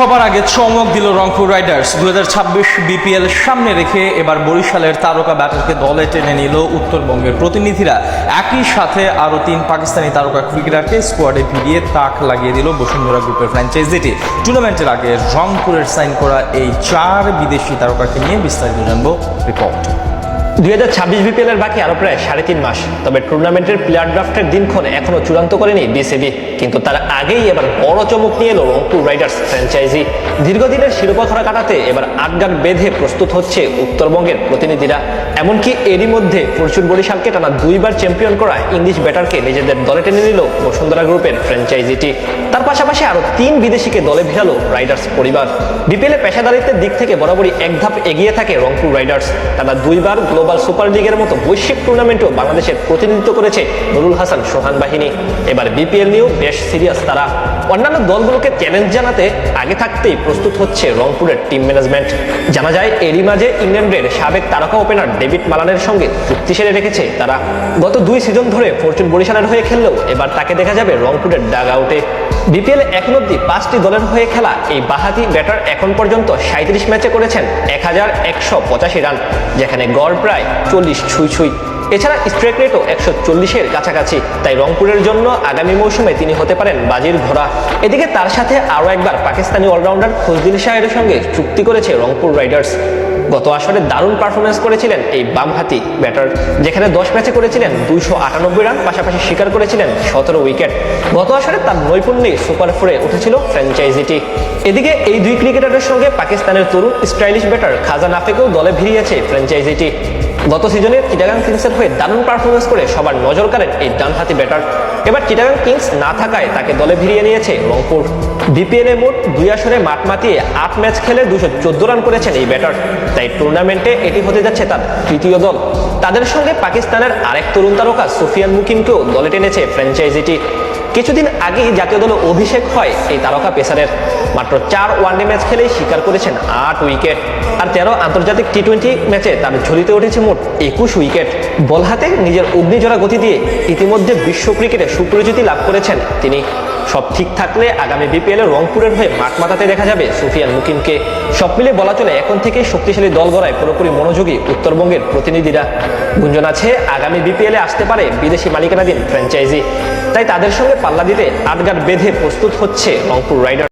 সবার আগে চমক দিল রংপুর রাইডার্স। দু হাজার ছাব্বিশ বিপিএল সামনে রেখে এবার বরিশালের তারকা ব্যাটারকে দলে টেনে নিল উত্তরবঙ্গের প্রতিনিধিরা। একই সাথে আরও তিন পাকিস্তানি তারকা ক্রিকেটারকে স্কোয়াডে ভিড়িয়ে তাক লাগিয়ে দিল বসুন্ধরা গ্রুপের ফ্র্যাঞ্চাইজিটি। টুর্নামেন্টের আগে রংপুরের সাইন করা এই চার বিদেশি তারকাকে নিয়ে বিস্তারিত জানব রিপোর্ট। দুই হাজার ছাব্বিশ বিপিএল এর বাকি আরও প্রায় সাড়ে তিন মাস। তবে টুর্নামেন্টের প্লেয়ার ড্রাফটের দিনক্ষণ এখনও চূড়ান্ত করেনি বিসিবি কিন্তু তার আগেই এবার বড় চমক নিয়ে এলো রংপুর রাইডার্স ফ্র্যাঞ্চাইজি। দীর্ঘদিনের শিরোপা ধরা কাটাতে এবার আটগাট বেঁধে প্রস্তুত হচ্ছে উত্তরবঙ্গের প্রতিনিধিরা। এমনকি এরই মধ্যে ফরচুন বরিশালকে টানা দুইবার চ্যাম্পিয়ন করা ইংলিশ ব্যাটারকে নিজেদের দলে টেনে নিল বসুন্ধরা গ্রুপের ফ্র্যাঞ্চাইজিটি। তার পাশাপাশি আরও তিন বিদেশিকে দলে ভিড়ালো রাইডার্স পরিবার। বিপিএল পেশাদারিত্বের দিক থেকে বরাবরই এক ধাপ এগিয়ে থাকে রংপুর রাইডার্স। টানা দুইবার গ্লোবাল সুপার লিগের মতো বৈশ্বিক টুর্নামেন্টও বাংলাদেশের প্রতিনিধিত্ব করেছে নুরুল হাসান সোহান বাহিনী। এবার বিপিএল নিয়েও বেশ সিরিয়াস তারা। অন্যান্য দলগুলোকে চ্যালেঞ্জ জানাতে আগে থাকতেই প্রস্তুত হচ্ছে রংপুরের টিম ম্যানেজমেন্ট জানা যায়, এরই মাঝে ইংল্যান্ডের সাবেক তারকা ওপেনার ডেভিড মালানের সঙ্গে চুক্তি সেরে রেখেছে তারা। গত দুই সিজন ধরে ফরচুন বরিশালের হয়ে খেললেও এবার তাকে দেখা যাবে রংপুরের ডাগ আউটে বিপিএল এখন অব্দি পাঁচটি দলের হয়ে খেলা। এই বাহাতি ব্যাটার এখন পর্যন্ত সাঁত্রিশ ম্যাচে করেছেন এক হাজার একশো পঁচাশি রান, যেখানে গড় প্রায় চল্লিশ ছুঁই ছুঁই। এছাড়া স্ট্রাইক রেটও একশো চল্লিশের কাছাকাছি। তাই রংপুরের জন্য আগামী মৌসুমে তিনি হতে পারেন বাজির ঘোড়া এদিকে তার সাথে আরও একবার পাকিস্তানি অলরাউন্ডার ফজদিল শাহের সঙ্গে চুক্তি করেছে রংপুর রাইডার্স। গত আসরে দারুণ পারফরমেন্স করেছিলেন এই বামহাতি ব্যাটার যেখানে দশ ম্যাচে করেছিলেন দুইশো আটানব্বই রান, পাশাপাশি শিকার করেছিলেন সতেরো উইকেট গত আসরে তার নৈপুণ্যে সুপার ফোরে উঠেছিল ফ্র্যাঞ্চাইজিটি এদিকে এই দুই ক্রিকেটারের সঙ্গে পাকিস্তানের তরুণ স্টাইলিশ ব্যাটার খাজা নাফেকেও দলে ভিড়িয়েছে ফ্র্যাঞ্চাইজিটি গত সিজনে চিটাগাং কিংসের হয়ে দারুণ পারফরমেন্স করে সবার নজর কাড়েন এই ডানহাতি ব্যাটার এবার চিটাগাং কিংস না থাকায় তাকে দলে ভিড়িয়ে নিয়েছে রংপুর। বিপিএল মোট দুই আসরে মাঠ মাতিয়ে আট ম্যাচ খেলে দুশো চোদ্দ রান করেছেন এই ব্যাটার তাই টুর্নামেন্টে এটি হতে যাচ্ছে তার তৃতীয় দল। তাদের সঙ্গে পাকিস্তানের আরেক তরুণ তারকা সুফিয়ান মুকিমকেও দলে টেনেছে ফ্র্যাঞ্চাইজিটি কিছুদিন আগেই জাতীয় দলে অভিষেক হয় এই তারকা পেসারের। মাত্র চার ওয়ানডে ম্যাচ খেলেই স্বীকার করেছেন আট উইকেট। আর তেরো আন্তর্জাতিক টি টোয়েন্টি ম্যাচে তার ঝুলিতে উঠেছে মোট একুশ উইকেট। বল হাতে নিজের অগ্নিজোড়া গতি দিয়ে ইতিমধ্যে বিশ্ব ক্রিকেটে সুপরিচিতি লাভ করেছেন তিনি। সব ঠিক থাকলে আগামী বিপিএল রংপুরের হয়ে মাঠ মাতাতে দেখা যাবে সুফিয়ান মুকিমকে। সব মিলে বলা চলে, এখন থেকে শক্তিশালী দল গড়ায় পুরোপুরি মনোযোগী উত্তরবঙ্গের প্রতিনিধিরা। গুঞ্জন আছে, আগামী বিপিএল এ আসতে পারে বিদেশি মালিকানাধীন ফ্র্যাঞ্চাইজি। তাই তাদের সঙ্গে পাল্লা দিতে আটগাট বেঁধে প্রস্তুত হচ্ছে রংপুর রাইডার